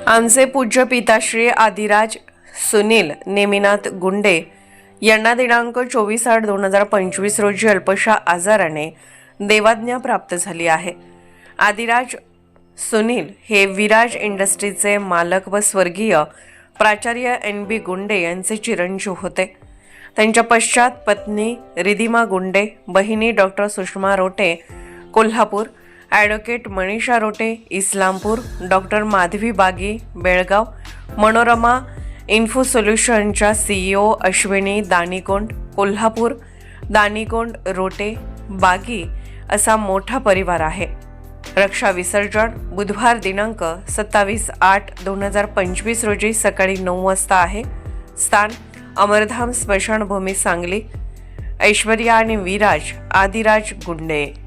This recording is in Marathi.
आमचे पूज्य पिताश्री आदिराज सुनील नेमिनाथ गुंडे यांना दिनांक चोवीस आठ दोन हजार पंचवीस रोजी अल्पशा आजाराने देवाज्ञा प्राप्त झाली आहे. आदिराज सुनील हे विराज इंडस्ट्रीचे मालक व स्वर्गीय प्राचार्य एन बी गुंडे यांचे चिरंजीव होते. त्यांच्या पश्चात पत्नी रिदिमा गुंडे बहिणी doctor Sushma Rote Kolhapur advocate Manisha Rote Islampur doctor Madhavi Bagi Belgaum Manorama info सोल्युशनच्या CEO Ashwini Danikond Kolhapur Danikond Rote Bagi असा मोठा परिवार आहे. रक्षा विसर्जन बुधवार दिनांक सत्तावीस आठ दोन हजार पंचवीस रोजी सकाळी नऊ वाजता आहे. स्थान अमरधाम स्मशानभूमी सांगली. ऐश्वर्या आणि विराज आदिराज गुंडे.